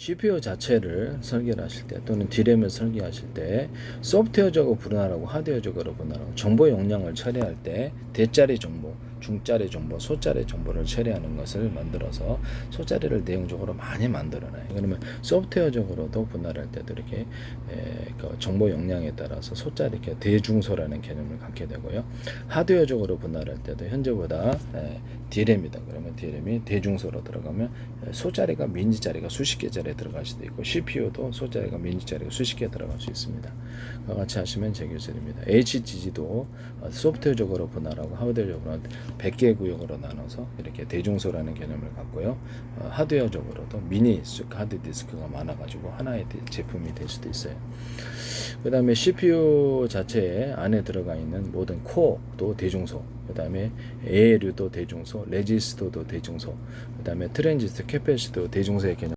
CPU 자체를 설계를 하실 때 또는 D램을 설계하실 때 소프트웨어 적으로 분할하고 하드웨어 적으로 분할하고 정보 용량을 처리할 때 대짜리 정보, 중짜리 정보, 소짜리 정보를 처리하는 것을 만들어서 소짜리를 내용적으로 많이 만들어놔요. 그러면 소프트웨어적으로도 분할할 때도 이렇게 에, 그 정보 용량에 따라서 소짜리 이렇게 대중소라는 개념을 갖게 되고요. 하드웨어적으로 분할할 때도 현재보다 에, D램이다. 그러면 D램이 대중소로 들어가면 에, 소짜리가 미니짜리가 수십 개짜리 들어갈 수도 있고 CPU도 소짜리가 미니짜리가 수십 개 들어갈 수 있습니다. 그와 같이 하시면 제 기술입니다. HDD도 소프트웨어적으로 분할하고 하드웨어적으로 100개 구역으로 나눠서 이렇게 대중소라는 개념을 갖고요. 어, 하드웨어적으로도 미니 수- 하드디스크가 많아가지고 하나의 대- 제품이 될 수도 있어요. 그 다음에 CPU 자체에 안에 들어가 있는 모든 코어도 대중소, 그 다음에 ALU도 대중소, 레지스터도 대중소, 그 다음에 트랜지스터, 캐패시도 대중소의 개념.